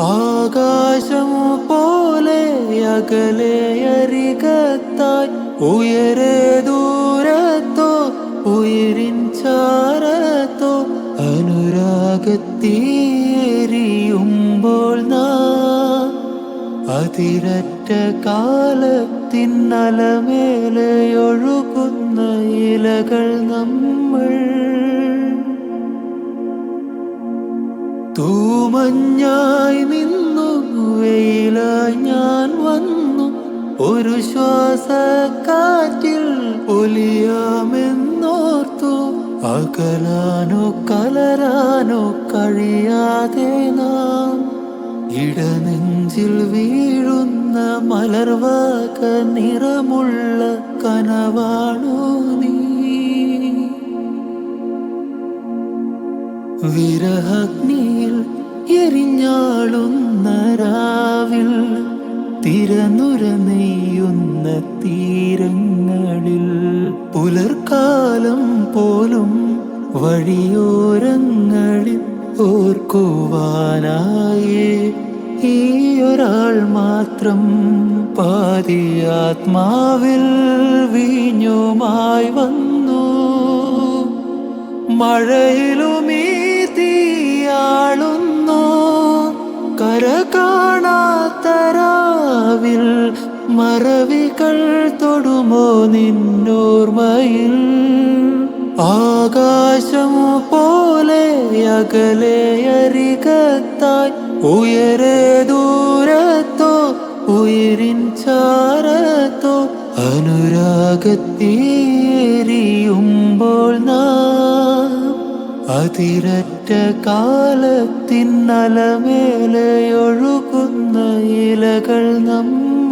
ആകാശം പോലെ അകലെ അരികത്തായി ഉയരെ ദൂരത്തോ ഉയരിൻ ചാരത്തോ അനുരാഗത്തീരിയുമ്പോൾ നാം അതിരറ്റ കാലത്തിൻ അലമേലെ ഒഴുകുന്ന ഇലകൾ നമ്മൾ തൂമഞ്ഞായി ഒരു ശ്വാസക്കാറ്റിൽ ഒലിയാമെന്നോർത്തു. അകലാനോ കലരാനോ കഴിയാതെ നാം ഇടനെഞ്ചിൽ വീഴുന്ന മലർവാക നിറമുള്ള കനവാണോ നീ. വിരഹഗ്നിയിൽ എരിഞ്ഞാളുന്ന രാവിൽ തിരനുര നെയ്യുന്ന തീരങ്ങളിൽ പുലർക്കാലം പോലും വഴിയോരങ്ങളിൽ ഓർക്കുവാനായി. ഈ ഒരാൾ മാത്രം പാതിയാത്മാവിൽ വീഞ്ഞുമായി വന്നു. മഴയിലുമീ തീയാളുന്നു കര കാണാത്തരാവിൽ മറവികൾ തൊടുമോ നിന്നോർമ്മയിൽ? ആകാശം പോലെ അകലെ അരികത്തായി ഉയരെ ദൂരത്തോ ഉയരിൻ ചാരത്തോ അനുരാഗത്തീരിയുമ്പോൾ നാം അതിരറ്റ കാലത്തിൻ അലമേലെ ഒഴുകുന്ന ഇലകൾ നമ്മൾ